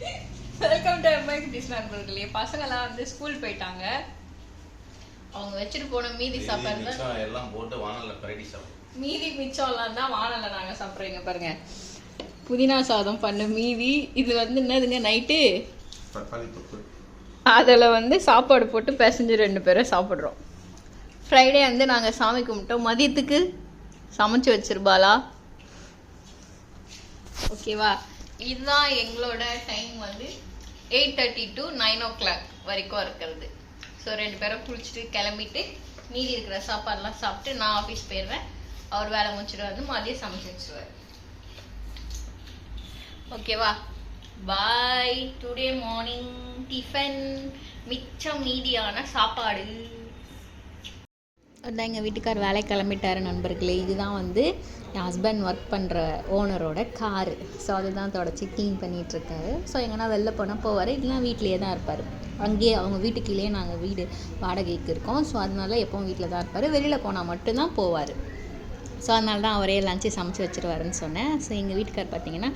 Welcome to Mi dish நண்பர்களே பசங்கெல்லாம் வந்து ஸ்கூல் போயிட்டாங்க. அவங்க வச்சுட்டு போன மீதி சாப்பாடு மிச்சம் எல்லாம் போட்டு வானல்ல பரட்டி சாப்பிடும் மீதி மிச்சம்லாம் தான் வானல்ல நாங்க சாப்பிட்றீங்க பாருங்க. புதினா சாதம் பண்ண மீதி இது வந்து என்னதுங்க நைட்டு அதில் வந்து சாப்பாடு போட்டு பிசைஞ்சு ரெண்டு பேரும் சாப்பிட்றோம். ஃப்ரைடே வந்து நாங்கள் சாமி கும்பிட்டோம். மதியத்துக்கு சமைச்சு வச்சிருப்பாளா? ஓகேவா இதுதான் எங்களோட டைம் வந்து eight thirty to nine o'clock வரைக்கும் இருக்கிறது. ஸோ ரெண்டு பேரும் குளிச்சுட்டு கிளம்பிட்டு மீதி இருக்கிற சாப்பாடுலாம் சாப்பிட்டு நான் ஆஃபீஸ் போயிடுவேன். அவர் வேலை முடிச்சுட்டு வந்து மதியம் சமைச்சு வச்சுருவார். ஓகேவா பாய் டுடே மார்னிங் டிஃபன் மிச்சம் மீதியான சாப்பாடு. அதான் எங்கள் வீட்டுக்கார் வேலை கிளம்பிட்டாரு நண்பர்களே. இதுதான் வந்து என் ஹஸ்பண்ட் ஒர்க் பண்ணுற ஓனரோட காரு ஸோ அதுதான் தொடச்சி க்ளீன் பண்ணிகிட்ருக்காரு ஸோ எங்கன்னா வெளில போனால் போவார் இல்லைனா வீட்லேயே தான் இருப்பார். அங்கேயே அவங்க வீட்டுக்குள்ளேயே நாங்கள் வீடு வாடகைக்கு இருக்கோம். ஸோ அதனால எப்பவும் வீட்டில் தான் இருப்பார். வெளியில் போனால் மட்டும்தான் போவார். ஸோ அதனால தான் அவரே லஞ்சை சமைச்சு வச்சிருவாருன்னு சொன்னேன். ஸோ எங்கள் வீட்டுக்கார் பார்த்தீங்கன்னா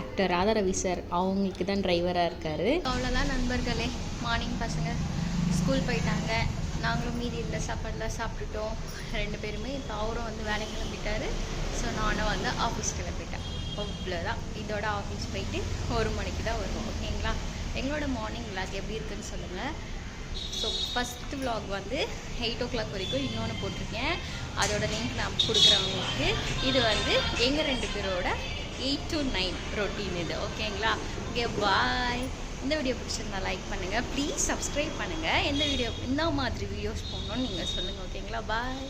ஆக்டர் ராதாரவி சார் அவங்களுக்கு தான் டிரைவராக இருக்கார். அவ்வளோதான் நண்பர்களே. மார்னிங் பசங்க. ஸ்கூல் போயிட்டாங்க. நாங்களும் மீதி இருந்த சாப்பாடுலாம் சாப்பிட்டுட்டோம். ரெண்டு பேருமே இப்போ அவரும் வந்து வேலை கிளம்பிட்டாரு. ஸோ நானும் வந்து ஆஃபீஸ் கிளம்பிட்டேன். அவ்வளோதான் இதோட ஆஃபீஸ் போயிட்டு ஒரு மணிக்கு தான் வருவோம். ஓகேங்களா? எங்களோட மார்னிங் விளாக் எப்படி இருக்குன்னு சொல்லுங்கள் ஸோ ஃபஸ்ட்டு vlog வந்து எயிட் ஓ கிளாக் வரைக்கும் இன்னொன்று போட்டிருக்கேன். அதோட லிங்க் நான் கொடுக்குறவங்களுக்கு. இது வந்து எங்கள் ரெண்டு பேரோட எயிட் டு நைன் ரொட்டீன் இது. ஓகேங்களா? ஓகே பாய் இந்த வீடியோ பிடிச்சிருந்தா லைக் பண்ணுங்கள் ப்ளீஸ் சப்ஸ்கிரைப் பண்ணுங்கள் எந்த வீடியோ இந்த மாதிரி வீடியோஸ் போடணும்னு நீங்கள் சொல்லுங்கள் ஓகேங்களா பாய்